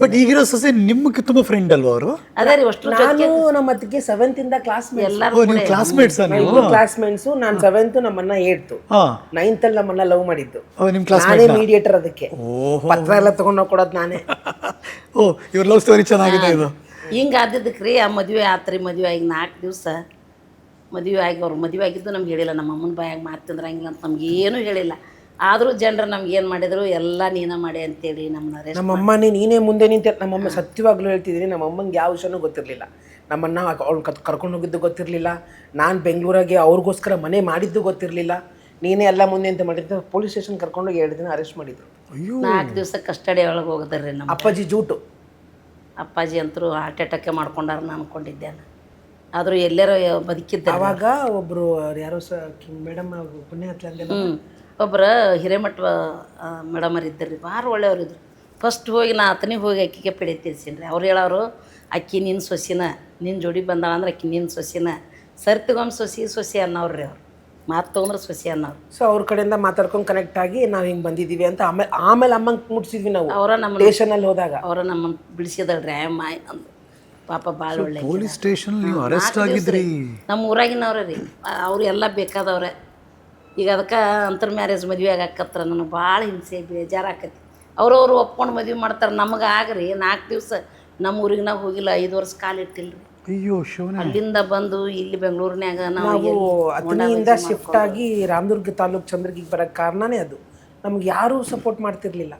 But ಈಗಿರೋ ಸೊಸೆ ನಿಮ್ಗೆ ತುಂಬಾ ಫ್ರೆಂಡ್ ಅಲ್ವಾ ಅವರು? ಅದೇ ರೀ ಅಷ್ಟು ನಾನು ನಮ್ಮ ಅತ್ತಿಗೆ ಸೆವೆಂತ್ ಇಂದ ಕ್ಲಾಸ್ ಕ್ಲಾಸ್ ಓ ನೀವು ಕ್ಲಾಸ್ಮೇಟ್ಸ್ ನೀವು ಕ್ಲಾಸ್ಮೇಟ್ಸ್ ನಾನು ಸೆವೆಂತ್ ನಮ್ಮನ್ನ ಏಡ್ತು ಹಾ. ನೈನ್ತ್ ಅಲ್ಲಿ ನಮ್ಮನ್ನ ಲವ್ ಮಾಡಿದ್ದು. ಓ ನಿಮ್ ಕ್ಲಾಸ್ ನಾನೇ ಮೀಡಿಯೇಟರ್ ಅದಕ್ಕೆ. ಓಹೋ. ಪತ್ರ ಎಲ್ಲ ತಗೊಂಡೋಗಿ ಕೊಡೋದು ನಾನೇ. ಓ ಇವ್ರ ಲವ್ ಸ್ಟೋರಿ ಚೆನ್ನಾಗಿದೆ ಇದು. ಹಿಂಗ ಆದಿದ್ದಕ್ಕೆ ರೀ ಆ ಮದ್ವೆ ಆತ್ರಿ ಮದ್ವೆ ಆಗಿ ನಾಲ್ಕು ದಿವಸ. ಮದ್ವೆ ಆಗಿ ಅವ್ರು ಮದ್ವೆ ಆಗಿದ್ದು ನಮ್ಗೆ ಹೇಳಿಲ್ಲ. ನಮ್ಮ ಅಮ್ಮನ ಬಾಯಾಗ ಮಾತು ತಿಂದ್ರಂಗಿಲ್ಲ ಅಂತ ನಮ್ಗೆ ಏನೂ ಹೇಳಿಲ್ಲ. ಆದರೂ ಜನರು ನಮ್ಗೆ ಏನು ಮಾಡಿದ್ರು ಎಲ್ಲ ನೀನೇ ಮಾಡಿ ಅಂತೇಳಿ ನಮ್ಮನ್ನ ನಮ್ಮ ಅಮ್ಮನೇ ನೀನೇ ಮುಂದೆ ನಿಂತೆ ನಮ್ಮಮ್ಮ ಸತ್ಯವಾಗ್ಲೂ ಹೇಳ್ತಿದ್ದೀನಿ ನಮ್ಮ ಅಮ್ಮಂಗೆ ಯಾವ ವಿಷಯನೂ ಗೊತ್ತಿರಲಿಲ್ಲ. ನಮ್ಮನ್ನ ಅವ್ಳು ಕರ್ಕೊಂಡು ಹೋಗಿದ್ದು ಗೊತ್ತಿರಲಿಲ್ಲ. ನಾನು ಬೆಂಗಳೂರಾಗೆ ಅವ್ರಿಗೋಸ್ಕರ ಮನೆ ಮಾಡಿದ್ದು ಗೊತ್ತಿರಲಿಲ್ಲ. ನೀನೇ ಎಲ್ಲ ಮುಂದೆ ಅಂತ ಮಾಡಿದ್ದು ಪೊಲೀಸ್ ಸ್ಟೇಷನ್ ಕರ್ಕೊಂಡೋಗಿ ಎರಡು ದಿನ ಅರೆಸ್ಟ್ ಮಾಡಿದ್ರು. ಅಯ್ಯೋ. ನಾಲ್ಕು ದಿವಸ ಕಸ್ಟಡಿ ಒಳಗೆ ಹೋಗದ್ರಿ ನಮ್ಮ ಅಪ್ಪಾಜಿ ಜೂಟು. ಅಪ್ಪಾಜಿ ಅಂತರೂ ಹಾರ್ಟ್ ಅಟ್ಯಾಕೆ ಮಾಡ್ಕೊಂಡಾರ ನಾನು ಆದರೂ ಎಲ್ಲರೂ ಬದುಕಿದ್ದೆ ಅವಾಗ ಒಬ್ರು ಯಾರೋ ಸ ಮೇಡಮ್ ಪುಣ್ಯ ಹತ್ಲೆ ಒಬ್ಬರು ಹಿರೇಮಠ ಮೇಡಮರು ಇದ್ದರು ಭಾಳ ಒಳ್ಳೆಯವ್ರು ಇದ್ರು. ಫಸ್ಟ್ ಹೋಗಿ ನಾ ಆತನಿಗೆ ಹೋಗಿ ಅಕ್ಕಿಗೆ ಪೆಡೆ ತೀರ್ಸೀನಿ ರೀ. ಅವ್ರು ಹೇಳೋರು ಅಕ್ಕಿ ನಿನ್ನ ಸೊಸಿನ ನಿನ್ನ ಜೋಡಿ ಬಂದಾಳ ಅಂದ್ರೆ ಅಕ್ಕಿ ನಿನ್ನ ಸೊಸಿನ. ತಗೊಂಡು ಸೊಸಿ ಸೊಸಿ ಅನ್ನೋರು ರೀ ಅವ್ರು. ಮಾತು ತೊಗೊಂಡ್ರೆ ಸೊಸಿ ಅನ್ನೋರು ಸೊ ಅವ್ರ ಕಡೆಯಿಂದ ಮಾತಾಡ್ಕೊಂಡು ಕನೆಕ್ಟ್ ಆಗಿ ನಾವು ಹಿಂಗೆ ಬಂದಿದ್ದೀವಿ ಅಂತ ಆಮೇಲೆ ಆಮೇಲೆ ಅಮ್ಮಂಗೆ ಮುಟ್ಸಿದ್ವಿ ನಾವು. ಅವರ ನಮ್ಮ ಸ್ಟೇಷನಲ್ಲಿ ಹೋದಾಗ. ಅವರ ನಮ್ಮನ್ನು ಬಿಡಿಸಿದಳ್ರಿ ಅಮ್ಮ ಅಂದು ಪಾಪ ಭಾಳ ಒಳ್ಳೆ ಪೊಲೀಸ್ ಸ್ಟೇಷನ್ ನೀವು ಅರೆಸ್ಟ್ ಆಗಿದ್ರಿ. ನಮ್ಮ ಊರಾಗಿನವ್ರೆ ರೀ. ಅವರು ಎಲ್ಲ ಬೇಕಾದವ್ರೆ. ಈಗ ಅದಕ್ಕೆ ಅಂತರ್ ಮ್ಯಾರೇಜ್ ಮದುವೆ ಆಗಾಕತ್ರ ನನಗೆ ಭಾಳ ಹಿಂಸೆ ಬೇಜಾರು ಆಕತಿ. ಅವ್ರವ್ರು ಒಪ್ಕೊಂಡು ಮದುವೆ ಮಾಡ್ತಾರೆ ನಮಗೆ ಆಗ್ರಿ. ನಾಲ್ಕು ದಿವಸ ನಮ್ಮ ಊರಿಗೆ ನಾವು ಹೋಗಿಲ್ಲ ಐದು ವರ್ಷ ಕಾಲಿಟ್ಟಿಲ್ಲ ರೀ ಅಯ್ಯೋ ಶಿವನ. ಅಲ್ಲಿಂದ ಬಂದು ಇಲ್ಲಿ ಬೆಂಗಳೂರಿನ್ಯಾಗ ನಾವು ನಾವು ಅತನಿಯಿಂದ ಶಿಫ್ಟ್ ಆಗಿ ರಾಮದುರ್ಗ ತಾಲೂಕು ಚಂದ್ರಗಿಗೆ ಬರೋಕ್ಕೆ ಕಾರಣನೇ ಅದು. ನಮ್ಗೆ ಯಾರೂ ಸಪೋರ್ಟ್ ಮಾಡ್ತಿರ್ಲಿಲ್ಲ.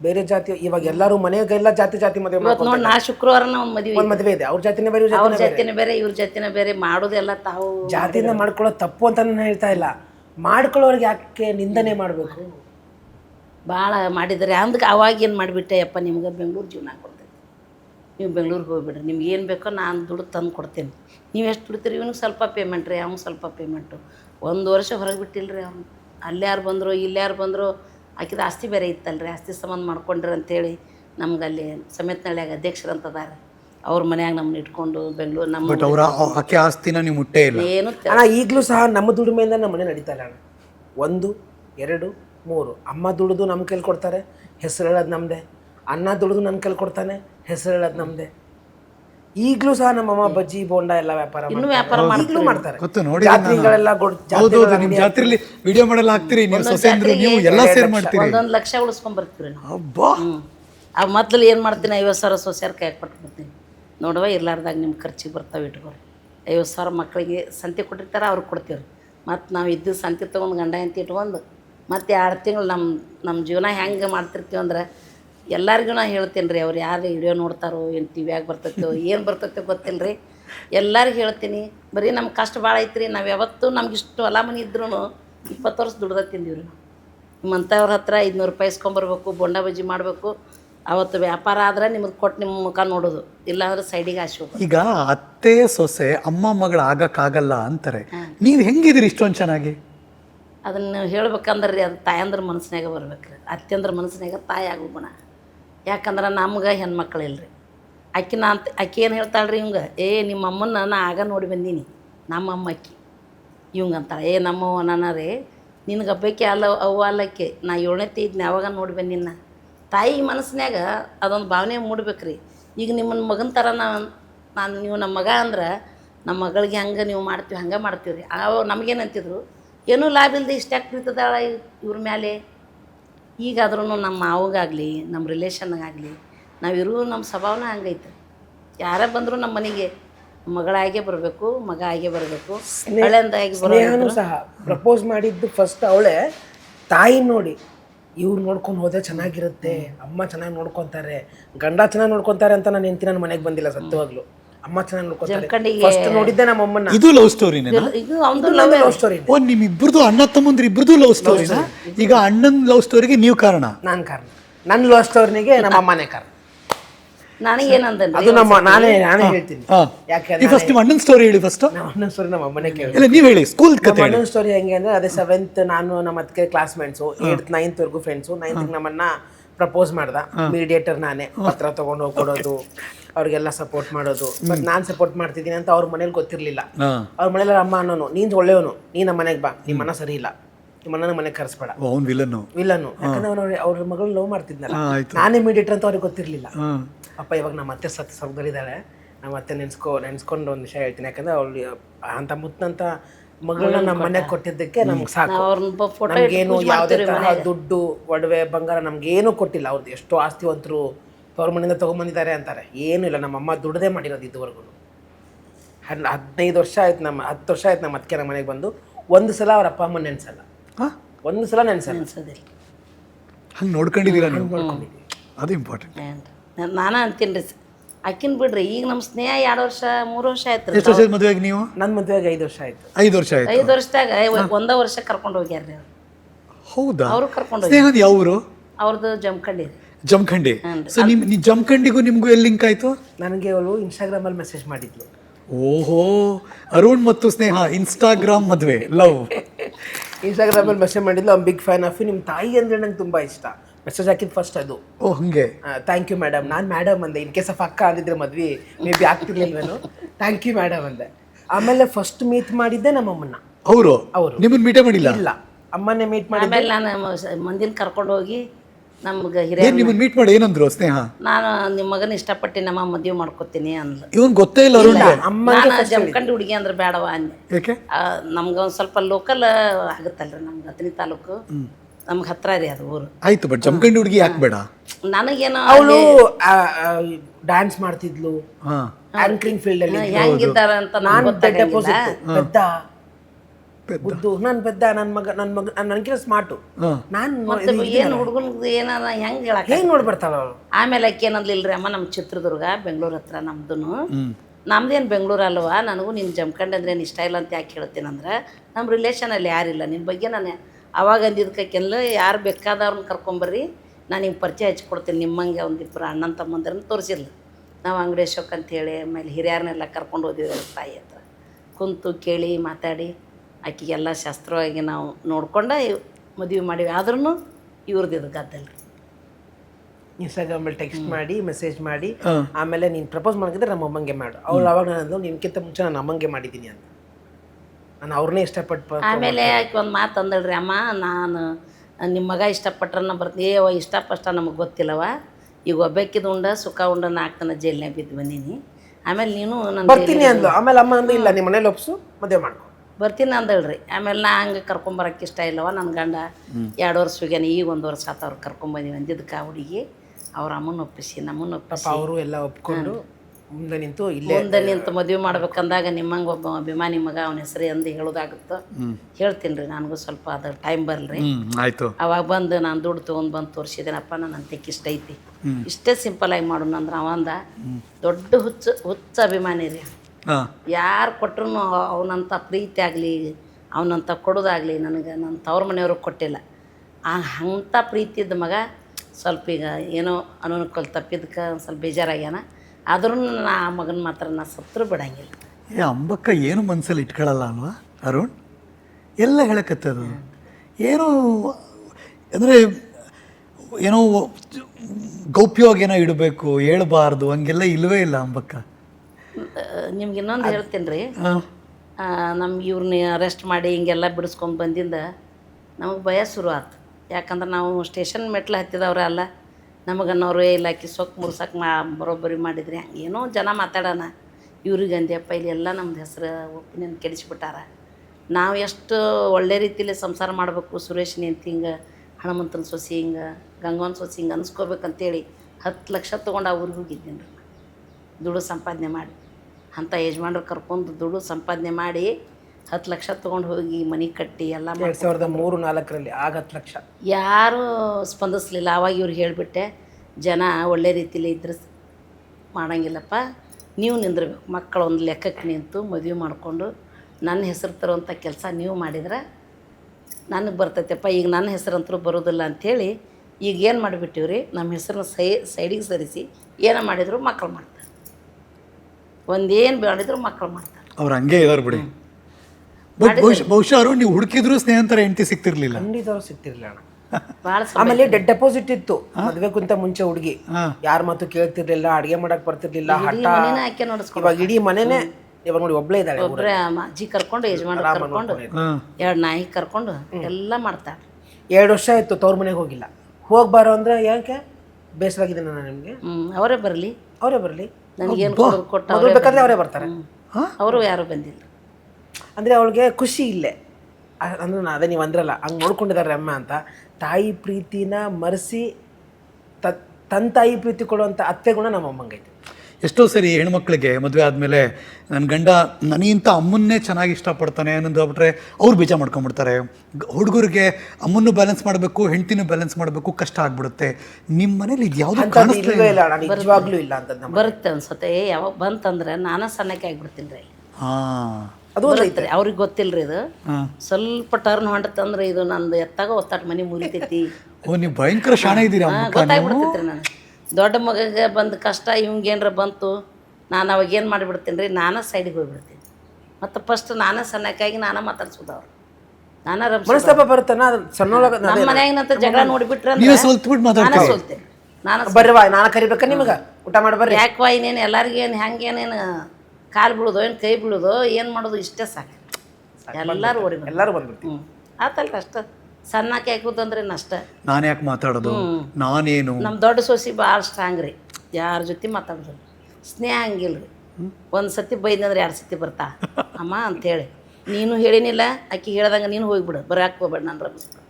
ಬೇರೆ ಜಾತಿ ಇವಾಗ ಎಲ್ಲರೂ ಮನೆಗೆಲ್ಲ ಜಾತಿ ಜಾತಿ ಮದುವೆ ಇವತ್ತು ನೋಡಿ ನಾ ಶುಕ್ರವಾರ ಒಂದು ಮದುವೆ ಒಂದು ಮದುವೆ ಇದೆ. ಅವ್ರ ಜಾತಿನೇ ಬೇರೆ ಇವ್ರ ಅವ್ರ ಜಾತಿನೇ ಬೇರೆ. ಜೊತೆನೇ ಬೇರೆ ಇವ್ರ ಜಾತಿನೇ ಬೇರೆ ಮಾಡೋದೆಲ್ಲ ತಾವು ಜಾತಿಯಿಂದ ಮಾಡ್ಕೊಳ್ಳೋ ತಪ್ಪು ಅಂತ ನಾನು ಹೇಳ್ತಾ ಇಲ್ಲ. ಮಾಡ್ಕೊಳ್ಳೋರಿಗೆ ಯಾಕೆ ನಿಂದನೆ ಮಾಡಬೇಕು? ಭಾಳ ಮಾಡಿದ್ದಾರೆ. ಅಂದಕ್ಕೆ ಅವಾಗ ಏನು ಮಾಡಿಬಿಟ್ಟೆ, ಯಪ್ಪ, ನಿಮ್ಗೆ ಬೆಂಗಳೂರು ಜೀವನ ಕೊಡ್ತೈತಿ. ನೀವು ಬೆಂಗಳೂರಿಗೆ ಹೋಗ್ಬಿಡ್ರಿ. ನಿಮ್ಗೆ ಏನು ಬೇಕೋ ನಾನು ದುಡ್ಡು ತಂದು ಕೊಡ್ತೀನಿ. ನೀವು ಎಷ್ಟು ದುಡ್ತೀರಿ? ಇವನಿಗೆ ಸ್ವಲ್ಪ ಪೇಮೆಂಟ್ ರೀ, ಅವ್ನಿಗೆ ಸ್ವಲ್ಪ ಪೇಮೆಂಟು ಒಂದು ವರ್ಷ ಹೊರಗೆ ಬಿಟ್ಟಿಲ್ಲ ರೀ ಅವ್ನು ಅಲ್ಲ್ಯಾರು ಬಂದರು ಇಲ್ಲ್ಯಾರು ಬಂದರು, ಆಕಿದ ಆಸ್ತಿ ಬೇರೆ ಇತ್ತಲ್ಲ ರೀ ಆಸ್ತಿ ಸಂಬಂಧ ಮಾಡ್ಕೊಂಡ್ರಿ ಅಂತೇಳಿ ನಮ್ಗೆ ಅಲ್ಲಿ ಸಮೇತನಳ್ಳಿಯಾಗ ಅಧ್ಯಕ್ಷರಂತದಾರೆ ಅವ್ರ ಮನ್ಯಾಗ ನಮ್ಮನ್ನ ಇಟ್ಕೊಂಡು ಬೆಂಗಳೂರು ನಮ್ಮ ಬಟ್ ಅವ್ರ ಆಕೆ ಆಸ್ತಿನ ನೀವು ಮುಟ್ಟೇ ಇಲ್ಲ. ಏನು ತೆ- ಅಣ್ಣ ಈಗಲೂ ಸಹ ನಮ್ಮ ದುಡಿಮೆಯಿಂದ ನಮ್ಮ ಮನೆ ನಡೀತಾ ಇಲ್ಲ ಅಣ್ಣ. ಒಂದು ಎರಡು ಮೂರು. ಅಮ್ಮ ದುಡಿದು ನಮ್ಮ ಕೈಲಿ ಕೊಡ್ತಾರೆ ಹೆಸರು ಹೇಳೋದು ನಮ್ಮದೇ ಅನ್ನ ದುಡಿದು ನನ್ನ ಕೈಲಿ ಕೊಡ್ತಾನೆ ಹೆಸರು ಹೇಳೋದು ನಮ್ಮದೇ ಈಗಲೂ ಸಹ ನಮ್ಮಮ್ಮ ಬಜ್ಜಿ ಬೋಂಡ ಎಲ್ಲ ವ್ಯಾಪಾರ ಇನ್ನೂ ವ್ಯಾಪಾರ ಮಾಡ್ತಾರೆ. ಈಗ್ಲೂ ಮಾಡ್ತಾರೆ. ಗೊತ್ತು ನೋಡಿ ಜಾತ್ರೆಗಳೆಲ್ಲ ಗೊಡ್- ಹೌದು ನಿಮ್ ಜಾತ್ರೆಲಿ ವಿಡಿಯೋ ಮಾಡಲ್ಲ ಹಾಕ್ತಿರಿ ನೀವು ಸೊಸೆಂದ್ರು ನೀವು ಎಲ್ಲ ಸೇರ್ ಮಾಡ್ತೀರಿ. ಒಂದೊಂದು ಲಕ್ಷ ಉಳಿಸ್ಕೊಂಬರ್ತೀವಿ ನಾವು. ಅಬ್ಬಾ. ಹ್ಞೂ ಆ ಮೊದಲು ಏನು ಮಾಡ್ತೀನಿ ಐವತ್ತು ಸಾವಿರ ಸೊಸೆಯರ್ ಕೈ ಕೊಟ್ಬಿಡ್ತೀನಿ. ನೋಡುವ, ಇರ್ಲಾರ್ದಾಗ ನಿಮ್ಮ ಖರ್ಚಿಗೆ ಬರ್ತಾವೆ ಇಟ್ಕೊರಿ ಐವತ್ತು ಸಾವಿರ ಮಕ್ಕಳಿಗೆ ಸಂತೆ ಕೊಟ್ಟಿರ್ತಾರೆ ಅವ್ರಿಗೆ ಕೊಡ್ತೀವಿ ಮತ್ತು ನಾವು ಇದ್ದು ಸಂತೆ ತೊಗೊಂಡು ಗಂಡ ಅಂತ ಇಟ್ಕೊಂಡು, ಮತ್ತು ಎರಡು ತಿಂಗಳು ನಮ್ಮ ನಮ್ಮ ಜೀವನ ಹೆಂಗೆ ಮಾಡ್ತಿರ್ತೀವಿ ಅಂದ್ರೆ ಎಲ್ಲರಿಗೂ ನಾ ಹೇಳ್ತೀನಿ ರೀ ಅವ್ರು ಯಾರು ವಿಡಿಯೋ ನೋಡ್ತಾರೋ, ಏನು ಟಿ ವ್ಯಾಗ ಬರ್ತೈತೋ, ಏನು ಬರ್ತೈತೋ ಗೊತ್ತಿಲ್ಲ ರೀ ಎಲ್ಲರಿಗೂ ಹೇಳ್ತೀನಿ, ಬರೀ ನಮ್ಮ ಕಷ್ಟ ಭಾಳ ಐತ್ರಿ, ನಾವು ಯಾವತ್ತೂ ನಮ್ಗೆ ಇಷ್ಟು ಹೊಲ ಮನೆ ಇದ್ರೂ ಇಪ್ಪತ್ತು ವರ್ಷ ದುಡ್ದ ತಿಂದೀವಿ ರೀ ನಿಮ್ಮಂಥವ್ರ ಹತ್ರ ಐದುನೂರು ರೂಪಾಯಿ ಇಸ್ಕೊಂಬರ್ಬೇಕು, ಬೊಂಡ ಬಜ್ಜಿ ಮಾಡಬೇಕು ಅವತ್ತು ವ್ಯಾಪಾರ ಆದ್ರೆ ನಿಮ್ಗೆ ಕೊಟ್ಟು ನಿಮ್ಮ ಮುಖ ನೋಡೋದು ಇಲ್ಲಾಂದ್ರೆ ಸೈಡಿಗೆ ಆಶೆ ಈಗ ಅತ್ತೆ ಸೊಸೆ ಅಮ್ಮ ಮಗಳು ಆಗಕ್ಕಾಗಲ್ಲ ಅಂತಾರೆ. ನೀವು ಹೆಂಗಿದಿರಿ ಇಷ್ಟೊಂದು ಚೆನ್ನಾಗಿ? ಅದನ್ನು ಹೇಳ್ಬೇಕಂದ್ರೆ ರೀ ಅದು ತಾಯಂದ್ರ ಮನಸ್ಸಿನಾಗ ಬರ್ಬೇಕು ರೀ ಅತ್ಯಂದ್ರ ಮನಸ್ಸಿನಾಗ ತಾಯಿ ಆಗೋ ಗುಣ. ಯಾಕಂದ್ರೆ ನಮ್ಗೆ ಹೆಣ್ಮಕ್ಳು ಇಲ್ರಿ. ಅಕ್ಕಿ ನಾ ಅಂತ ಅಕ್ಕಿ ಏನು ಹೇಳ್ತಾಳೆ ರೀ ಇವಂಗೆ ಏ ನಿಮ್ಮ ಅಮ್ಮನ ನಾ ಆಗ ನೋಡಿ ಬಂದೀನಿ ನಮ್ಮ ಅಮ್ಮ ಅಕ್ಕಿ ಇವಂಗೆ ಅಂತಾಳೆ ಏ ನಮ್ಮವ್ವ ನಾನು ರೀ ನಿನಗೆ ಹಬ್ಬಕ್ಕೆ ಅಲ್ಲ ಅವ್ವ ಅಲ್ಲಕ್ಕೆ ನಾ ಏಳನೇ ಇದ್ನಿ ಯಾವಾಗ ನೋಡಿ ಬಂದಿನ ತಾಯಿ ಮನಸ್ಸಿನಾಗ ಅದೊಂದು ಭಾವನೆ ಮೂಡ್ಬೇಕ್ರಿ. ಈಗ ನಿಮ್ಮನ್ನ ಮಗನ ಥರ ನಾನು ನಾನು ನೀವು ನಮ್ಮ ಮಗ ಅಂದ್ರೆ ನಮ್ಮ ಮಗಳಿಗೆ ಹಂಗೆ ನೀವು ಮಾಡ್ತೀವಿ ಹಂಗೆ ಮಾಡ್ತೀವಿ ರೀ ಅವ ನಮಗೇನು ಅಂತಿದ್ರು ಏನೂ ಲಾಭ ಇಲ್ಲದೆ ಇಷ್ಟ್ಯಾಕೆ ಪ್ರೀತದಾಳ ಇವ್ರ ಮೇಲೆ ಈಗಾದ್ರೂ ನಮ್ಮ ಮಾವಗಾಗಲಿ ನಮ್ಮ ರಿಲೇಷನ್ಗಾಗಲಿ ನಾವಿರೂ ನಮ್ಮ ಸ್ವಭಾವನ ಹಂಗೈತೆ ಯಾರೇ ಬಂದರೂ ನಮ್ಮ ಮನೆಗೆ ಮಗಳಾಗೆ ಬರಬೇಕು ಮಗ ಆಗೇ ಬರಬೇಕು ಸ್ನೇಹನೂ ಸಹ ಪ್ರಪೋಸ್ ಮಾಡಿದ್ದು ಫಸ್ಟ್ ಅವಳೆ ತಾಯಿ ನೋಡಿ. ಇವ್ರು ನೋಡ್ಕೊಂಡು ಹೋದ್ರೆ ಚೆನ್ನಾಗಿರುತ್ತೆ ಅಮ್ಮ ಚೆನ್ನಾಗಿ ನೋಡ್ಕೊಂತಾರೆ ಗಂಡ ಚೆನ್ನಾಗಿ ನೋಡ್ಕೊಂತಾರೆ ಅಂತ ನಾನು ಹೆಂಡತಿ ನನ್ನ ಮನೆಗೆ ಬಂದಿಲ್ಲ ಸತ್ಯವಾಗ್ಲು. ಅಮ್ಮ ಚೆನ್ನಾಗಿ ನೋಡ್ಕೊಂತಾರೆ. ಜಮಖಂಡಿಗೆ ಫಸ್ಟ್ ನೋಡಿದ್ದೆ ನಮ್ಮ ಅಮ್ಮನ ಇದು ಲವ್ ಸ್ಟೋರಿ ಇದು ಅವನದು ಲವ್ ಲವ್ ಸ್ಟೋರಿ ಓ ನಿಮ್ ಇಬ್ರದು ಅಣ್ಣ ತಮ್ಮಂದ್ರ ಇಬ್ರದು ಲವ್ ಸ್ಟೋರಿನಾ ಈಗ ಅಣ್ಣನ ಲವ್ ಸ್ಟೋರಿಗೆ ನೀವು ಕಾರಣ? ನಾನು ಕಾರಣ. ನನ್ನ ಲವ್ ಸ್ಟೋರಿನಿಗೆ ನಮ್ಮ ಅಮ್ಮನೇ ಕಾರಣ. ಅದು ನಮ್ಮ ನಾನೇ ನಾನೇ ಹೇಳ್ತೀನಿ. ಯಾಕೆ ಈ ಫಸ್ಟ್ ನಿಮ್ಮ ಅಣ್ಣನ ಸ್ಟೋರಿ ಹೇಳಿ ಫಸ್ಟ್ ನಮ್ಮ ಅಣ್ಣನ ಸ್ಟೋರಿ ನಮ್ಮ ಅಮ್ಮನೇ ಕೇಳಿ ಇಲ್ಲ ನೀವ್ ಹೇಳಿ ಸ್ಕೂಲ್ ನಮ್ಮ ಅಣ್ಣನ ಸ್ಟೋರಿ ಹೆಂಗೆ ಅಂದ್ರೆ ಅದೇ ಸೆವೆಂತ್ ನಾನು ನಮ್ಮ ಅದಕ್ಕೆ ಕ್ಲಾಸ್ಮೇಟ್ಸು ಏಯ್ತ್ ನೈನ್ತ್ ವರ್ಗು ಫ್ರೆಂಡ್ಸು ನೈನ್ತ್ ನಮ್ಮನ್ನ ಪ್ರಪೋಸ್ ಮಾಡ್ದ. ಮೀಡಿಯೇಟರ್ ನಾನೇ. ಪತ್ರ ತಗೊಂಡು ಹೋಗಿ ಕೊಡೋದು ಅವ್ರಿಗೆಲ್ಲ ಸಪೋರ್ಟ್ ಮಾಡೋದು. ಬಟ್ ನಾನು ಸಪೋರ್ಟ್ ಮಾಡ್ತಿದ್ದೀನಿ ಅಂತ ಅವ್ರ ಮನೇಲಿ ಗೊತ್ತಿರಲಿಲ್ಲ. ಅವ್ರ ಮನೇಲಿ ಅಮ್ಮ ಅನ್ನೋನು ನೀನ್ ಒಳ್ಳೆಯವನು ನೀನ್ ನಮ್ಮ ಮನೆಗೆ ಬಾ ನಿಮ್ಮ ಮನ ಸರಿ ಇಲ್ಲ. ನಿಮ್ಮ ಮನೆ ಮನೆಗೆ ಕರೆಸ್ಬೇಡ. ಅವ್ನು ವಿಲನ್ನು ವಿಲನ್ನು ಯಾಕಂದ್ರೆ ಅವ್ನು ಅವ್ರ ಮಗಳು ಲವ್ ಮಾಡ್ತಿದ್ನಲ್ಲ. ನಾನೇ ಮೀಡಿಯೇಟರ್ ಅಂತ ಅವ್ರಿಗೆ ಗೊತ್ತಿರಲಿಲ್ಲ. ಅಪ್ಪ ಇವಾಗ ನಮ್ಮ ಅತ್ತೆ ಸತ್ ಸ್ವರ್ಗದಲ್ಲಿದ್ದಾಳೆ ನಮ್ಮ ಅತ್ತೆ ನೆನ್ಸ್ಕೊ ನೆನ್ಸ್ಕೊಂಡು ಒಂದು ವಿಷಯ ಹೇಳ್ತೀನಿ. ಯಾಕಂದ್ರೆ ಅವ್ಳು ಅಂತ ಮುತ್ತಂತ ಮಗಳನ್ನ ನಮ್ಮ ಮನೆಗೆ ಕೊಟ್ಟಿದ್ದಕ್ಕೆ ನಮ್ಗೆ ಸಾಕು. ನಮ್ಗೇನು ಯಾವುದೇ ತರಹ ದುಡ್ಡು ಒಡವೆ ಬಂಗಾರ ನಮ್ಗೇನು ಕೊಟ್ಟಿಲ್ಲ. ಅವ್ರದ್ದು ಎಷ್ಟೋ ಆಸ್ತಿವಂತರು ತವ್ರ ಮನೆಯಿಂದ ತೊಗೊಂಬಂದಿದ್ದಾರೆ ಅಂತಾರೆ. ಏನು ಇಲ್ಲ. ನಮ್ಮ ಅಮ್ಮ ದುಡ್ದೇ ಮಾಡಿರೋದು ಇದುವರೆಗೂ. ಹನ್ ಹದಿನೈದು ವರ್ಷ ಆಯ್ತು ನಮ್ಮ ಹತ್ತು ವರ್ಷ ಆಯ್ತು ನಮ್ಮ ಅದಕ್ಕೆ ನಮ್ಮ ಮನೆಗೆ ಬಂದು. ಒಂದು ಸಲ ಅವ್ರ ಅಪ್ಪ ಅಮ್ಮ ನೆನ್ಸಲ್ಲ. ಒಂದು ಸಲ ನೆನ್ಸಲ್ಲ. ಅನ್ಸೋದಿಲ್ಲ ಹಂಗೆ ನೋಡ್ಕೊಂಡಿದ್ದೀರಾ ನೀವು? ಅದು ಇಂಪಾರ್ಟೆಂಟ್ ನಾನು ನಾನು ಅಂತೀನಿ ರೀ ಅಕ್ಕಿನ ಬಿಡ್ರಿ ಈಗ ನಮ್ಮ ಸ್ನೇಹ ಎರಡು ವರ್ಷ ಮೂರು ವರ್ಷ ಆಯ್ತು ರೀ ಎಷ್ಟು ವರ್ಷದ ಮದುವೆಗೆ ನೀವು? ನನ್ನ ಮದುವೆಗೆ ಐದು ವರ್ಷ ಆಯ್ತು. ಐದು ವರ್ಷ ಆಯ್ತು? ಐದು ವರ್ಷದಾಗ ಒಂದ ವರ್ಷ ಕರ್ಕೊಂಡು ಹೋಗ್ಯಾರ್ರಿ ಅವ್ರು. ಹೌದಾ? ಅವ್ರು ಕರ್ಕೊಂಡು ಹೋಗಿ ಸ್ನೇಹದ ಯಾವ್ರು? ಅವ್ರದ್ದು ಜಮಖಂಡಿ ರೀ. ಜಮಖಂಡಿ. ಸೊ ನಿಮ್ ನಿಮ್ ಜಮಖಂಡಿಗೂ ನಿಮಗೂ ಎಲ್ಲಿ ಲಿಂಕ್ ಆಯ್ತು? ನನಗೆ ಅವಳು ಇನ್ಸ್ಟಾಗ್ರಾಮಲ್ಲಿ ಮೆಸೇಜ್ ಮಾಡಿದ್ಲು. ಓಹೋ ಅರುಣ್ ಮತ್ತು ಸ್ನೇಹ ಇನ್ಸ್ಟಾಗ್ರಾಮ್ ಮದುವೆ ಲವ್ ಇನ್ಸ್ಟಾಗ್ರಾಮಲ್ಲಿ ಮೆಸೇಜ್ ಮಾಡಿದ್ಲು ಅವ್ನು ಬಿಗ್ ಫ್ಯಾನ್ ಆಫ್ ನಿಮ್ಮ ತಾಯಿ ಅಂದರೆ ನಂಗೆ ತುಂಬ ಇಷ್ಟ. ಮೆಸೇಜ್ ಹಾಕಿದ್ದು ಫಸ್ಟ್ ಅದು. ಓ ಹಂಗೆ? ಥ್ಯಾಂಕ್ ಯು ಮೇಡಮ್ ನಾನು ಮೇಡಮ್ ಅಂದೆ. ಇನ್ ಕೇಸ್ ಆಫ್ ಅಕ್ಕ ಅಂದಿದ್ರೆ ಮದ್ವೆ ಮೇ ಬಿ ಆಗ್ತಿರ್ಲಿಲ್ವೇನು? ಥ್ಯಾಂಕ್ ಯು ಮೇಡಮ್ ಅಂದೆ. ಆಮೇಲೆ ಫಸ್ಟ್ ಮೀಟ್ ಮಾಡಿದ್ದೆ ನಮ್ಮಮ್ಮನ್ನ. ಅವರು? ಅವರು. ನಿಮ್ಮನ್ನ ಮೀಟೇ ಮಾಡಿಲ್ಲ? ಇಲ್ಲ. ಅಮ್ಮನೇ ಮೀಟ್ ಮಾಡಿ ಆಮೇಲೆ ನಾನು ಮಂದಿನ ಕರ್ಕೊಂಡು ಹೋಗಿ ನಮ್ಗೆ ಹಿರಿಯ ಏನ್ ನಿಮ್ಮನ್ನ ಮೀಟ್ ಮಾಡಿ ಏನಂದ್ರು ಸ್ನೇಹ? ನಾನು ನಿಮ್ಮ ಮಗನ ಇಷ್ಟಪಟ್ಟು ನಮ್ಮ ಮದುವೆ ಮಾಡ್ಕೊತೀನಿ ಅಂದ್ಲು. ಇವನ್ ಗೊತ್ತೇ ಇಲ್ಲ ಅರುಣ್ಗೆ. ಅಮ್ಮ ನಾನು ಜಮಖಂಡಿ ಹುಡುಗಿ ಅಂದ್ರೆ ಬೇಡವ ಅಂದೆ. ಯಾಕೆ ನಮ್ಗೆ ಒಂದು ಸ್ವಲ್ಪ ಲೋಕಲ್ ಆಗುತ್ತಲ್ರಿ ನಮ್ಗೆ ಹತ್ತನೇ ತಾಲೂಕು. ನಮ್ಗೆ ಹತ್ರ ರೀ ಅದು ಊರು. ಆಯ್ತು ಬಟ್ ಜಮಖಂಡಿ ಹುಡುಗಿ ಯಾಕೆ ಬೇಡ? ನನಗೇನೋ ಅವಳು ಡ್ಯಾನ್ಸ್ ಮಾಡ್ತಿದ್ಲು. ಹಾ. ಆಂಕರಿಂಗ್ ಫೀಲ್ಡ್ ಅಲ್ಲಿ ಹೆಂಗಿದ್ದಾರೆ ಅಂತ ನಾನು ದೊಡ್ಡ. ಬುದ್ದು ನಾನು ಪೆದ್ದ ನನ್ನ ಮಗ ನನ್ನ ಮಗ ನನಗಿಂತ ಸ್ಮಾರ್ಟು ನಾನು ಮತ್ತೆ ಏನು ಹುಡುಗನ್ದು ಏನಾರ ಹೆಂಗೆ ಹೇಳಕ್ಕೆ ಹೆಂಗೆ ನೋಡಿ ಬರ್ತಾಳ ಅವಳು? ಆಮೇಲೆ ಆಕೆ ಏನಂದ್ಲಿಲ್ರಿ ಅಮ್ಮ ನಮ್ಮ ಚಿತ್ರದುರ್ಗ ಬೆಂಗಳೂರು ಹತ್ರ ನಮ್ದು ನಮ್ದೇನು ಬೆಂಗಳೂರು ಅಲ್ವಾ? ನನಗೂ ನಿನ್ನ ಜಮಖಂಡಿ ಅಂದ್ರೆ ಏನು ಇಷ್ಟ ಇಲ್ಲ ಅಂತ ಯಾಕೆ ಹೇಳ್ತೀನಂದ್ರೆ ನಮ್ಮ ರಿಲೇಷನಲ್ಲಿ ಯಾರಿಲ್ಲ ನಿನ್ನ ಬಗ್ಗೆ ನಾನು ಅವಾಗ ಅಂದಿದ್ದಕ್ಕೆಲ್ಲ ಯಾರು ಬೇಕಾದವ್ರನ್ನ ಕರ್ಕೊಂಬರ್ರಿ. ನಾನು ನಿಮ್ಗೆ ಪರಿಚಯ ಹಚ್ಕೊಡ್ತೀನಿ. ನಿಮ್ಮಂಗೆ ಒಂದಿಬ್ಬರು ಅಣ್ಣನ ತಮ್ಮಂದ್ರನ್ನ ತೋರಿಸಿಲ್ಲ ನಾವು ಅಂಗಡಿ ಅಶೋಕ್ ಅಂತೇಳಿ ಆಮೇಲೆ ಹಿರಿಯರನ್ನೆಲ್ಲ ಕರ್ಕೊಂಡು ಹೋದಿವಿ ತಾಯಿ ಹತ್ರ. ಕುಂತು ಕೇಳಿ ಮಾತಾಡಿ. ಆಕಿಗೆಲ್ಲ ಶಾಸ್ತ್ರವಾಗಿ ನಾವು ನೋಡ್ಕೊಂಡು ಮದುವೆ ಮಾಡೀವಿ. ಆದ್ರೂ ಇವ್ರದ್ದು ಇದು ಗದ್ದಲ್ರಿ ಇನ್ಸ್ಟಾಗ್ರಾಮಲ್ಲಿ ಟೆಕ್ಸ್ಟ್ ಮಾಡಿ ಮೆಸೇಜ್ ಮಾಡಿ ಆಮೇಲೆ ನೀನು ಪ್ರಪೋಸ್ ಮಾಡಿದ್ರೆ ನಮ್ಮ ಅಮ್ಮಂಗೆ ಮಾಡು. ಅವಳು ಅವಾಗ ನಾನು ನಿನ್ಕಿಂತ ಮುಂಚೆ ನಾನು ಅಮ್ಮಂಗೆ ಮಾಡಿದ್ದೀನಿ ಅಂತ. ನಾನು ಅವ್ರನ್ನೇ ಇಷ್ಟಪಟ್ಟು ಆಮೇಲೆ ಆಕೆ ಒಂದು ಮಾತು ಅಂದಳ್ರಿ ಅಮ್ಮ ನಾನು ನಿಮ್ಮ ಮಗ ಇಷ್ಟಪಟ್ರನ್ನ ಬರ್ತೀನಿ. ಏ ಅವ ಇಷ್ಟಪಷ್ಟ ನಮಗೆ ಗೊತ್ತಿಲ್ಲವ ಈಗ ಒಬ್ಬಕ್ಕಿದ ಉಂಡ ಸುಖ ಉಂಡ ನಾಲ್ಕು ತನ ಜೈಲ್ನಾಗ ಬಿದ್ದು ಬಂದೀನಿ. ಆಮೇಲೆ ನೀನು ನಾನು ಬರ್ತೀನಿ ಅಂದ್ಲು. ಆಮೇಲೆ ಅಮ್ಮ ಅಂದು ಇಲ್ಲ ನಿಮ್ಮ ಮನೇಲಿ ಒಪ್ಸು ಮದುವೆ ಮಾಡ್ಕೊ. ಬರ್ತೀನಿ ಅಂದಳ್ರಿ. ಆಮೇಲೆ ನಾ ಹಂಗೆ ಕರ್ಕೊಂಬರಕ್ಕೆ ಇಷ್ಟ ಇಲ್ಲವ ನನ್ನ ಗಂಡ. ಎರಡು ವರ್ಷ ಹೋಗ್ಯಾನ ಈಗ ಒಂದು ವರ್ಷ ಆತ ಅವ್ರು ಕರ್ಕೊಂಬಂದಿ ಅಂದಿದ್ದಕ್ಕೆ ಆ ಹುಡುಗಿ. ಅವ್ರ ಅಮ್ಮನ ಒಪ್ಪಿಸಿ ನಮ್ಮನ್ನ ಒಪ್ಪಿಸಿ. ಅವರು ಎಲ್ಲ ಒಪ್ಕೊಂಡು ಮುಂದೆ ನಿಂತು ಇಲ್ಲೇ ಮುಂದೆ ನಿಂತು ಮದುವೆ ಮಾಡ್ಬೇಕಂದಾಗ ನಿಮ್ಮಂಗೆ ಒಬ್ಬ ಅಭಿಮಾನಿ ಮಗ ಅವನ ಹೆಸರು ಎಂದು ಹೇಳೋದಾಗುತ್ತೋ. ಹೇಳ್ತೀನಿ ರೀ ನನಗೂ ಸ್ವಲ್ಪ ಅದು ಟೈಮ್ ಬರಲ್ರಿ ಆಯ್ತು. ಅವಾಗ ಬಂದು ನಾನು ದುಡ್ಡು ತೊಗೊಂಡು ಬಂದು ತೋರಿಸಿದ್ದೇನಪ್ಪ ನನ್ನ ಅಂತಕ್ಕೆ ಇಷ್ಟ ಐತಿ. ಇಷ್ಟೇ ಸಿಂಪಲ್ ಆಗಿ ಮಾಡೋಣ ಅಂದ್ರೆ ಅವಂದ ದೊಡ್ಡ ಹುಚ್ಚು ಹುಚ್ಚ ಅಭಿಮಾನಿ ರೀ. ಯಾರು ಕೊಟ್ರೂ ಅವನಂಥ ಪ್ರೀತಿ ಆಗಲಿ ಅವನಂಥ ಕೊಡೋದಾಗಲಿ ನನಗೆ ನನ್ನ ತವ್ರ ಮನೆಯವ್ರಿಗೆ ಕೊಟ್ಟಿಲ್ಲ. ಆ ಅಂಥ ಪ್ರೀತಿ ಇದ್ದ ಮಗ ಸ್ವಲ್ಪ ಈಗ ಏನೋ ಅನನುಕೂಲ ತಪ್ಪಿದ್ದಕ್ಕೆ ಒಂದು ಸ್ವಲ್ಪ ಬೇಜಾರಾಗ್ಯಾನ. ಆದ್ರೂ ನಾ ಆ ಮಗನ ಮಾತ್ರ ನಾ ಸತ್ರು ಬಿಡಂಗಿಲ್ಲ. ಏ ಅಂಬಕ್ಕ ಏನು ಮನಸ್ಸಲ್ಲಿ ಇಟ್ಕೊಳ್ಳಲ್ಲ ಅಲ್ವಾ ಅರುಣ್? ಎಲ್ಲ ಹೇಳಕತ್ತದು ಏನೋ ಅಂದರೆ ಏನೋ ಗೌಪ್ಯವಾಗಿ ಏನೋ ಇಡಬೇಕು ಹೇಳ್ಬಾರ್ದು ಹಂಗೆಲ್ಲ ಇಲ್ಲವೇ ಇಲ್ಲ ಅಂಬಕ್ಕ. ನಿಮ್ಗೆ ಇನ್ನೊಂದು ಹೇಳ್ತೀನಿ ರೀ. ನಮ್ಮ ನಮ್ಗೆ ಇವ್ರನ್ನ ಅರೆಸ್ಟ್ ಮಾಡಿ ಹಿಂಗೆಲ್ಲ ಬಿಡಿಸ್ಕೊಂಡು ಬಂದಿಂದ ನಮಗೆ ಭಯ ಶುರು ಆಯ್ತು ಯಾಕಂದ್ರೆ ನಾವು ಸ್ಟೇಷನ್ ಮೆಟ್ಲು ಹತ್ತಿದವ್ರೆ ಅಲ್ಲ ನಮಗೆ ಅನ್ನೋರು ಇಲಾಖೆ ಸೊಕ್ ಮುರ್ಸಕ್ಕೆ ಮಾ ಬರೋಬ್ಬರಿ ಮಾಡಿದ್ರಿ ಏನೋ ಜನ ಮಾತಾಡೋಣ. ಇವ್ರಿಗೆ ಅಂದ್ಯಪ್ಪ ಇಲ್ಲಿ ಎಲ್ಲ ನಮ್ದು ಹೆಸರು ಒಪಿನಿಯನ್ ಕೆಡಿಸ್ಬಿಟ್ಟಾರ. ನಾವು ಎಷ್ಟು ಒಳ್ಳೆ ರೀತಿಯಲ್ಲಿ ಸಂಸಾರ ಮಾಡಬೇಕು ಸುರೇಶ್ ನಿಂತು ಹಿಂಗೆ ಹನುಮಂತನ ಸೊಸಿ ಹಿಂಗೆ ಗಂಗವನ್ ಸೊಸಿ ಹಿಂಗೆ ಅನ್ಸ್ಕೋಬೇಕಂತೇಳಿ ಹತ್ತು ಲಕ್ಷ ತೊಗೊಂಡು ಆ ಊರಿಗೆ ಹೋಗಿದ್ದೀನಿ ರೀ. ದುಡ್ಡು ಸಂಪಾದನೆ ಮಾಡಿ. ಅಂಥ ಯಜಮಾನ್ರು ಕರ್ಕೊಂಡು ದುಡ್ಡು ಸಂಪಾದನೆ ಮಾಡಿ ಹತ್ತು ಲಕ್ಷ ತೊಗೊಂಡು ಹೋಗಿ ಮನೆ ಕಟ್ಟಿ ಎಲ್ಲ ಮಾಡಿ ಎರಡು ಸಾವಿರದ ಮೂರು ನಾಲ್ಕರಲ್ಲಿ ಆಗ ಹತ್ತು ಲಕ್ಷ. ಯಾರೂ ಸ್ಪಂದಿಸ್ಲಿಲ್ಲ. ಆವಾಗ ಇವ್ರು ಹೇಳಿಬಿಟ್ಟೆ ಜನ ಒಳ್ಳೆ ರೀತಿಲಿ ಇದ್ರೆ ಮಾಡೋಂಗಿಲ್ಲಪ್ಪ ಮಾಡಂಗಿಲ್ಲಪ್ಪ ನೀವು ನಿಂದಿರ್ಬೇಕು. ಮಕ್ಕಳು ಒಂದು ಲೆಕ್ಕಕ್ಕೆ ನಿಂತು ಮದುವೆ ಮಾಡಿಕೊಂಡು ನನ್ನ ಹೆಸರು ತರುವಂಥ ಕೆಲಸ ನೀವು ಮಾಡಿದ್ರೆ ನನಗೆ ಬರ್ತೈತೆಪ್ಪ. ಈಗ ನನ್ನ ಹೆಸರಂತರೂ ಬರೋದಿಲ್ಲ ಅಂಥೇಳಿ ಈಗ ಏನು ಮಾಡಿಬಿಟ್ಟಿವ್ರಿ? ನಮ್ಮ ಹೆಸರನ್ನ ಸೈ ಸೈಡಿಗೆ ಸರಿಸಿ ಏನೋ ಮಾಡಿದ್ರು ಮಕ್ಕಳು ಮಾಡ್ತಾರೆ. ಒಂದೇನು ಮಾಡಿದ್ರು ಮಕ್ಕಳು ಮಾಡ್ತಾರೆ. ಅವ್ರು ಹಂಗೆ ಇದಾರೆ ಬಿಡಿ. ಬಟ್ ಬಹುಶಃ ಬಹುಶಃ ಅರುಣ್ ನೀವು ಹುಡುಕಿದ್ರು ಸ್ನೇಹಿತರ ಹೆಂಡತಿ ಸಿಗ್ತಿರ್ಲಿಲ್ಲ. ಖಂಡಿತವ್ರು ಸಿಗ್ತಿರ್ಲಿಲ್ಲ ಅಣ್ಣ. ಭಾಳ ಆಮೇಲೆ ಡೆಡ್ ಡೆಪಾಸಿಟ್ ಇತ್ತು. ಮದ್ವೆಕ್ಕಿಂತ ಮುಂಚೆ ಹುಡುಗಿ. ಯಾರ ಮಾತು ಕೇಳ್ತಿರ್ಲಿಲ್ಲ ಅಡಿಗೆ ಮಾಡಕ್ ಬರ್ತಿರ್ಲಿಲ್ಲ ಹಠ. ಮನೇನ ಆಕೆ ನೋಡಿಸ್ಕೊಂಡು ಇವಾಗ ಇಡೀ ಮನೆನೇ ಇವಾಗ ನೋಡಿ ಒಬ್ಳೇ ಇದ್ದಾಳೆ ಒಬ್ಬರೇ ಅಜ್ಜಿ ಕರ್ಕೊಂಡು ಯಜಮಾನ ಕರ್ಕೊಂಡು ಎರಡು ನಾಯಿ ಕರ್ಕೊಂಡು ಎಲ್ಲ ಮಾಡ್ತಾಳೆ ಎರಡು ವರ್ಷ ಆಯ್ತು ತವ್ರ ಮನೆಗೆ ಹೋಗಿಲ್ಲ. ಹೋಗ್ಬಾರೋ ಅಂದ್ರೆ ಯಾಕೆ? ಬೇಸರಾಗಿದೆ ನಾನು ನಿಮಗೆ? ಅವರೇ ಬರಲಿ. ಅವರೇ ಬರಲಿ. ನನಗೇನು ಕೊಡೋದು ಕೊಟ್ಟು ಮದುವೆ ಬೇಕಾದ್ರೆ ಅವರೇ ಬರ್ತಾರೆ. ಅವರು ಯಾರೂ ಬಂದಿಲ್ಲ. ಅಂದರೆ ಅವಳಿಗೆ ಖುಷಿ ಇಲ್ಲೇ. ಅ- ಅಂದ್ರೆ ನಾ ಅದೇ ನೀವು ಅಂದ್ರಲ್ಲ ಹಂಗೆ ನೋಡ್ಕೊಂಡಿದ್ದಾರೆ ಅಮ್ಮ ಅಂತ. ತಾಯಿ ಪ್ರೀತಿನ ಮರೆಸಿ ತ ತನ್ನ ತಾಯಿ ಪ್ರೀತಿ ಕೊಡುವಂಥ ಅತ್ತೆ ಗುಣ ನಮ್ಮ ಅಮ್ಮಂಗೈತೆ ಎಷ್ಟೋ ಸರಿ ಹೆಣ್ಮಕ್ಳಿಗೆ ಮದುವೆ ಆದಮೇಲೆ ನನ್ನ ಗಂಡ ನನಗಿಂತ ಅಮ್ಮನ್ನೇ ಚೆನ್ನಾಗಿ ಇಷ್ಟಪಡ್ತಾನೆ ಅನ್ನೋದು ಬಿಟ್ಟರೆ ಅವ್ರು ಬೀಜ ಮಾಡ್ಕೊಂಡ್ಬಿಡ್ತಾರೆ ಹುಡುಗರಿಗೆ ಅಮ್ಮನ್ನು ಬ್ಯಾಲೆನ್ಸ್ ಮಾಡಬೇಕು ಹೆಂಡತಿನ ಬ್ಯಾಲೆನ್ಸ್ ಮಾಡಬೇಕು ಕಷ್ಟ ಆಗ್ಬಿಡುತ್ತೆ. ನಿಮ್ಮ ಮನೇಲಿ ಇದು ಯಾವುದು ಇಲ್ಲ. ನಾನು ನಿಜವಾಗ್ಲೂ ಇಲ್ಲ ಅಂತ ಬರುತ್ತೆ ಅನ್ಸುತ್ತೆ ಏ ಯಾವಾಗ ಬಂತಂದ್ರೆ ನಾನು ಸಣ್ಣಕ್ಕೆ ಆಗ್ಬಿಡ್ತೀನಿ ರೀ. ಹಾಂ. ಅದು ಒಂದು ಬರುತ್ತೆ ರೀ ಅವ್ರಿಗೆ ಗೊತ್ತಿಲ್ಲರಿ ಇದು. ಸ್ವಲ್ಪ ಟರ್ನ್ ಹೊಂಟತ್ತಂದ್ರೆ ಇದು ನಂದು ಎತ್ತಾಗ ಒತ್ತಾಟ ಮನೆ ಮುರಿತೈತಿ. ಓ ನೀವು ಭಯಂಕರ ಶಾಣೆ ಇದ್ದೀರಾ ಗೊತ್ತಾಗ್ಬಿಡ್ತೈತ್ರಿ ಅಮ್ಮ ನಾನು ದೊಡ್ಡ ಮಗಗೆ ಬಂದು ಕಷ್ಟ ಇವಂಗೇನ್ರ ಬಂತು ನಾನು ಅವಾಗ ಏನು ಮಾಡಿಬಿಡ್ತೀನಿ ರೀ ನಾನೇ ಸೈಡಿಗೆ ಹೋಗ್ಬಿಡ್ತೀನಿ. ಮತ್ತು ಫಸ್ಟ್ ನಾನೇ ಸಣ್ಣಕ್ಕಾಗಿ ನಾನೇ ಮಾತಾಡ್ಸೋದು ಅವ್ರು ನಾನೇ ಮನಸ್ತಾಪ ಬರುತ್ತೆ ನಾ ಸಣ್ಣೊಳಗ ನಮ್ಮ ಮನ್ಯಾಗಿನಂತ ಜಗಳ ನೋಡಿಬಿಟ್ರೆ ನೀವೇ ಸೋಲ್ತ್ಬಿಟ್ಟು ನಾನೇ ಮಾತಾಡ್ತೀವಿ ಸೋಲ್ತೇನೆ. ನಾನು ಬರ್ರವಾ ನಾನು ಕರಿಬೇಕಾ ನಿಮಗೆ? ಊಟ ಮಾಡಿ ಬರ್ರಿ. ಯಾಕವಾ ಇನ್ನೇನು ಎಲ್ಲರಿಗೂ ಏನು ಹೆಂಗೇನೇನು ಕಾಲು ಬೀಳೋದು ಏನು ಕೈ ಬೀಳೋದು ಏನು ಮಾಡೋದು ಇಷ್ಟೇ ಸಾಕು. ಎಲ್ಲರೂ ಓಡಿ ಎಲ್ಲರೂ ಬಂದ್ಬಿಡ್ತೀವಿ. ಆತಲ್ಲ ಆತಲ್ರಿ ಅಷ್ಟ. ಸಣ್ಣಕ್ಕೆ ಕೂತಂದ್ರೆ ನಷ್ಟ. ನಾನು ಯಾಕೆ ಮಾತಾಡೋದು? ನಾನೇನು? ನಮ್ಮ ದೊಡ್ಡ ಸೊಸಿ ಭಾಳ ಸ್ಟ್ರಾಂಗ್ ರೀ. ಯಾರ ಜೊತೆ ಮಾತಾಡೋದು? ಸ್ನೇಹ ಹಂಗಿಲ್ಲ ರೀ. ಒಂದು ಸತಿ ಬೈದಂದ್ರೆ ಎರಡು ಸತಿ ಬರ್ತಾ. ಅಮ್ಮ ಅಂಥೇಳಿ ನೀನು ಹೇಳಿನಿಲ್ಲ ಆಕಿ ಹೇಳ್ದಂಗೆ ನೀನು ಹೋಗ್ಬಿಡು. ಬರೋಕೆ ಹೋಗ್ಬೇಡ ನಾನು ರಮಿಸ್ಬಿಡು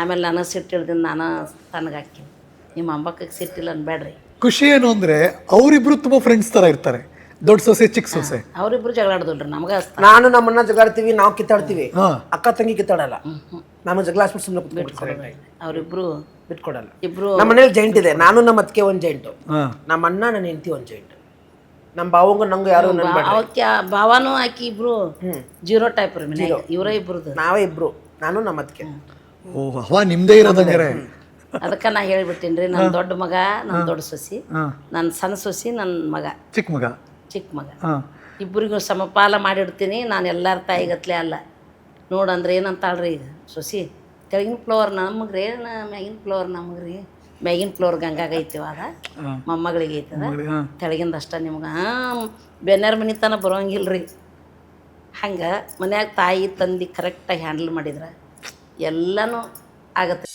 ಆಮೇಲೆ ನಾನು ಸಿಟ್ಟು ಹಿಡ್ದಿನ ನಾನು ತಣ್ಣಗೆ ಹಾಕಿ. ನಿಮ್ಮ ಅಂಬಕ್ಕಗೆ ಸಿಟ್ಟಿಲ್ಲ ಅನ್ಬೇಡ್ರಿ ಖುಷಿ ಏನು ಅಂದರೆ ಅವರಿಬ್ರು ತುಂಬ ಫ್ರೆಂಡ್ಸ್ ಥರ ಇರ್ತಾರೆ. ದೊಡ್ಡ ಸೊಸೆ ಚಿಕ್ಕ ಸೊಸೆ. ಅವರಿಬ್ರು ಜಗಳಾಡೋದಿಲ್ರಿ ನಮಗೆ ನಾನು ನಮ್ಮನ್ನ ಜಗಾಡ್ತೀವಿ ನಾವು ಕಿತ್ತಾಡ್ತೀವಿ. ಅಕ್ಕ ತಂಗಿ ಕಿತ್ತಾಡಲ್ಲ. ನಮ್ಮ ಜಗಳ ಹಾಸ್ಬಿಟ್ಟು ಸುಮ್ಮನೆ ಕೂತ್ಬಿಡ್ತಾರೆ ಅವರಿಬ್ರು ಬಿಟ್ಕೊಡಲ್ಲ. ಇಬ್ರು ನಮ್ಮ ಮನೇಲಿ ಜೈಂಟ್ ಇದೆ. ನಾನು ನಮ್ಮ ಅತ್ತಿಗೆ ಒಂದು ಜೈಂಟು ನಮ್ಮ ಅಣ್ಣ ನನ್ನ ಹೆಂಡತಿ ಒಂದು ಜೈಂಟ್ ನಮ್ಮ ಬಾವಂಗ ನಂಗೆ ಯಾರು ನನ್ನ ಬೇಡ ಅವಕ್ಕೆ ಭಾವನೂ ಆಕಿ ಇಬ್ರು ಜೀರೋ ಟೈಪ್ ರೀ ಮನೆ ಇವರೇ ಇಬ್ರದ್ದು ನಾವೇ ಇಬ್ರು. ನಾನು ನಮ್ಮ ಅತ್ತಿಗೆ. ಓ ಹವಾ ನಿಮ್ಮದೇ ಇರೋದಂಗಾರೆ ಅದಕ್ಕೆ ನಾ ಹೇಳ್ಬಿಟ್ಟಿನಿ ರೀ ನನ್ನ ದೊಡ್ಡ ಮಗ ನನ್ನ ದೊಡ್ಡ ಸೊಸಿ ನನ್ನ ಸಣ್ಣ ಸೊಸಿ ನನ್ನ ಮಗ. ಚಿಕ್ಕ ಮಗ? ಚಿಕ್ಕ ಮಗ. ಇಬ್ಬರಿಗೂ ಸಮಪಾಲ ಮಾಡಿಡ್ತೀನಿ ನಾನು ಎಲ್ಲರ ತಾಯಿಗತ್ಲೆ ಅಲ್ಲ. ನೋಡಂದ್ರೆ ಏನಂತಾಳ್ರಿ ಈಗ? ಸೊಸಿ ತೆಳಗಿನ ಫ್ಲೋರ್ ನಮಗೆ ರೀ ಮ್ಯಾಗಿನ ಫ್ಲೋರ್ ನಮಗೆ ರೀ ಮ್ಯಾಗಿನ ಫ್ಲೋರ್ ಗಂಗಾಗ ಐತಿವ ಅದ ಮೊಮ್ಮಗಳಿಗೆ ಐತದ. ತೆಳಗಿಂದ ಅಷ್ಟ ನಿಮ್ಗೆ ಹಾಂ ಬೆನ್ನರ್ ಮನೆ ತನಕ ಬರೋಂಗಿಲ್ಲ ರೀ ಹಂಗೆ ಮನ್ಯಾಗ ತಾಯಿ ತಂದೆ ಕರೆಕ್ಟಾಗಿ ಹ್ಯಾಂಡಲ್ ಮಾಡಿದ್ರೆ ಎಲ್ಲನೂ ಆಗತ್ತೆ.